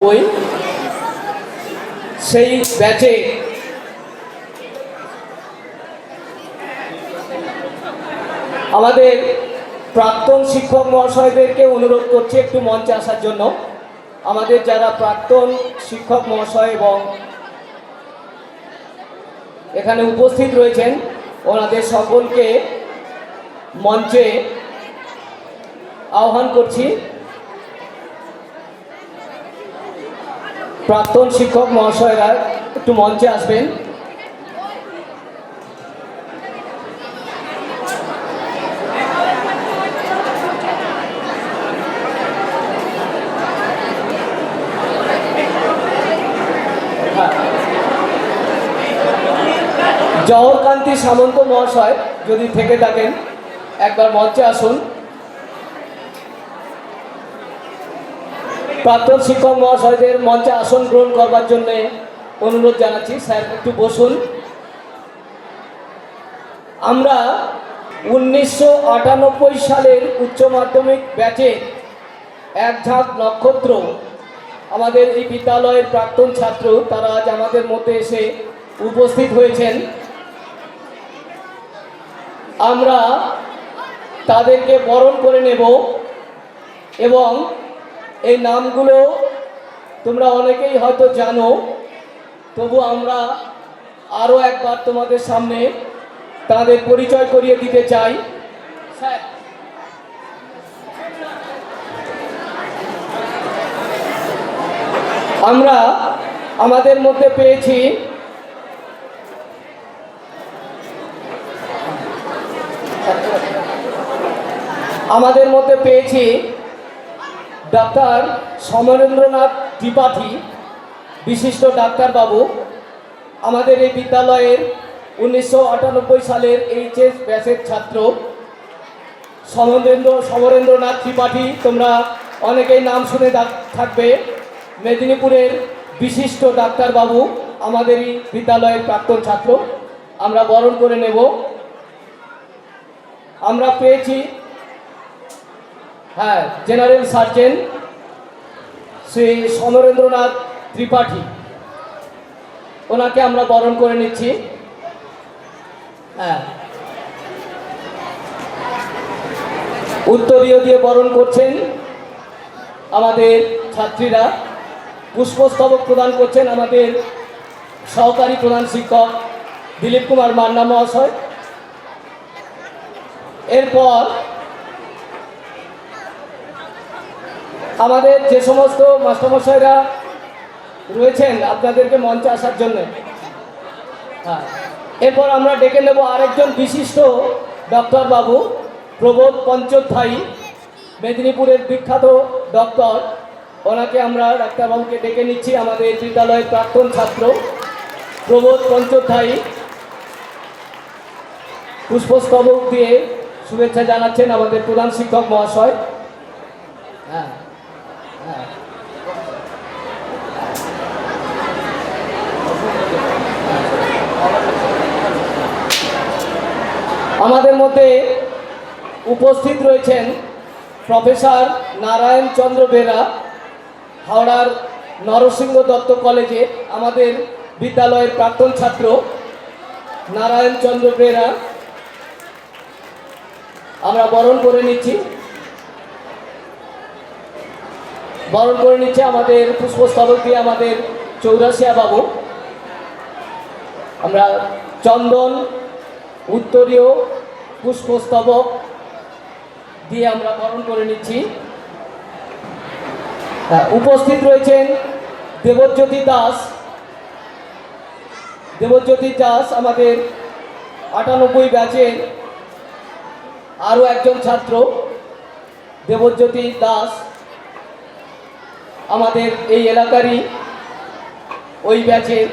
ওই সেই ব্যাচে আমাদের প্রাক্তন শিক্ষক মহাশয়দেরকে অনুরোধ করছি একটু মঞ্চে আসার জন্য। আমাদের যারা প্রাক্তন শিক্ষক মহাশয় এবং এখানে উপস্থিত রয়েছেন, ওনাদের সকলকে মঞ্চে আহ্বান করছি। প্রাক্তন শিক্ষক মহাশয়রা একটু মঞ্চে আসবেন। জহরকান্তি সামন্ত মহাশয় যদি থেকে থাকেন, একবার মঞ্চে আসুন প্রাক্তন শিক্ষক মহাশয়দের মঞ্চে আসন গ্রহণ করবার জন্য অনুরোধ জানাচ্ছি। স্যার, একটু বসুন। আমরা উনিশশো আটানব্বই সালের উচ্চ মাধ্যমিক ব্যাচে এক ঝাঁক নক্ষত্র আমাদের এই বিদ্যালয়ের প্রাক্তন ছাত্র, তারা আজ আমাদের মধ্যে এসে উপস্থিত হয়েছেন। আমরা তাদেরকে বরণ করে নেব এবং এই নামগুলো তোমরা অনেকেই হয়তো জানো। তবু আমরা আরও একবার তোমাদের সামনে তাদের পরিচয় করিয়ে দিতে চাই। স্যার। আমরা আমাদের মধ্যে পেয়েছি আমাদের মধ্যে পেয়েছি ডাক্তার সমরেন্দ্রনাথ ত্রিপাঠী, বিশিষ্ট ডাক্তারবাবু, আমাদের এই বিদ্যালয়ের উনিশশো আটানব্বই সালের এইচএস ব্যাচের ছাত্র সমরেন্দ্র, সমরেন্দ্রনাথ ত্রিপাঠী, তোমরা অনেকেই নাম শুনে থাকবে। মেদিনীপুরের বিশিষ্ট ডাক্তারবাবু আমাদেরই বিদ্যালয়ের প্রাক্তন ছাত্র। আমরা বরণ করে নেব। আমরা পেয়েছি হ্যাঁ জেনারেল সার্জেন শ্রী সমরেন্দ্রনাথ ত্রিপাঠী। ওনাকে আমরা বরণ করে নিচ্ছি। হ্যাঁ। উত্তরীয় দিয়ে বরণ করছেন আমাদের ছাত্রীরা। পুষ্পস্তবক প্রদান করছেন আমাদের সহকারী প্রধান শিক্ষক দিলীপ কুমার মান্না মহাশয়। এরপর আমাদের যে সমস্ত মাস্টারমশাইরা রয়েছেন, আপনাদেরকে মঞ্চে আসার জন্য। হ্যাঁ। এরপর আমরা ডেকে নেব আরেকজন বিশিষ্ট ডক্টর বাবু, প্রবোধ পঞ্চোধ্যায়ী, মেদিনীপুরের বিখ্যাত ডক্টর। ওনাকে আমরা ডাক্তারবাবুকে ডেকে নিচ্ছি, আমাদের বিদ্যালয়ের প্রাক্তন ছাত্র, প্রবোধ পঞ্চোধ্যায়ী। পুষ্পস্তবক দিয়ে শুভেচ্ছা জানাচ্ছেন আমাদের প্রধান শিক্ষক মহাশয়। হ্যাঁ হ্যাঁ। আমাদের মধ্যে উপস্থিত রয়েছেন প্রফেসর নারায়ণ চন্দ্র বেরা, হাওড়ার নরসিংহ দত্ত কলেজে আমাদের বিদ্যালয়ের প্রাক্তন ছাত্র নারায়ণ চন্দ্র বেরা। আমরা বরণ করে নিচ্ছি। বরণ করে নিচ্ছে আমাদের পুষ্পস্তবক দিয়ে আমাদের চৌরাশিয়া বাবু। আমরা চন্দন উত্তরীয় পুষ্পস্তবক দিয়ে আমরা বরণ করে নিচ্ছি। হ্যাঁ, উপস্থিত রয়েছেন দেবজ্যোতি দাস। দেবজ্যোতি দাস আমাদের আটানব্বই ব্যাচের আরও একজন ছাত্র দেবজ্যোতি দাস আমাদের এই এলাকারই ওই ব্যাচের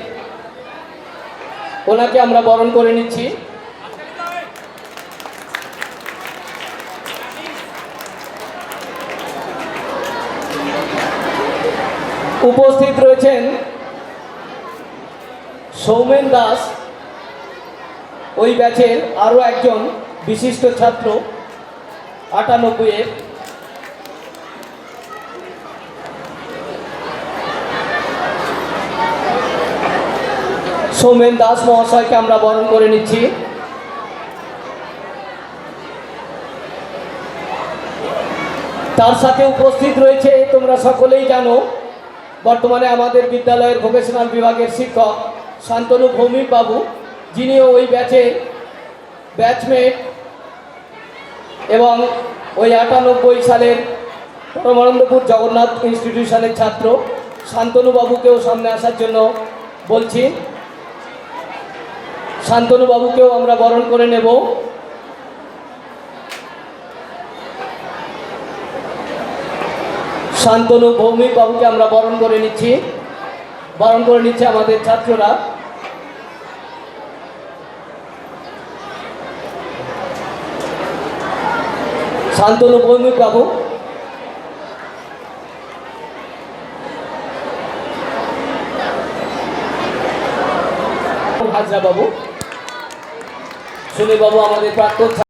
ওনাকে আমরা বরণ করে নিচ্ছি। উপস্থিত রয়েছেন সৌমেন দাস, ওই ব্যাচের আরও একজন বিশিষ্ট ছাত্র, আটানব্বইয়ের। সৌমেন দাস মহাশয়কে আমরা বরণ করে নিচ্ছি। তার সাথে উপস্থিত রয়েছে, তোমরা সকলেই জানো বর্তমানে আমাদের বিদ্যালয়ের ভোকেশনাল বিভাগের শিক্ষক শান্তনু ভৌমিক বাবু, যিনিও ওই ব্যাচে ব্যাচমেট এবং ওই আটানব্বই সালের পরমানন্দপুর জগন্নাথ ইনস্টিটিউশনের ছাত্র। শান্তনু বাবুকেও সামনে আসার জন্য বলছি। শান্তনু বাবুকেও আমরা বরণ করে নেব। শান্তনু ভৌমিক বাবুকে আমরা বরণ করে নিচ্ছি। বরণ করে নিচ্ছে আমাদের ছাত্ররা। শান্তনু ভৌমিক বাবু। হাজরা বাবু। সুনীল বাবু আমাদের প্রাক্তন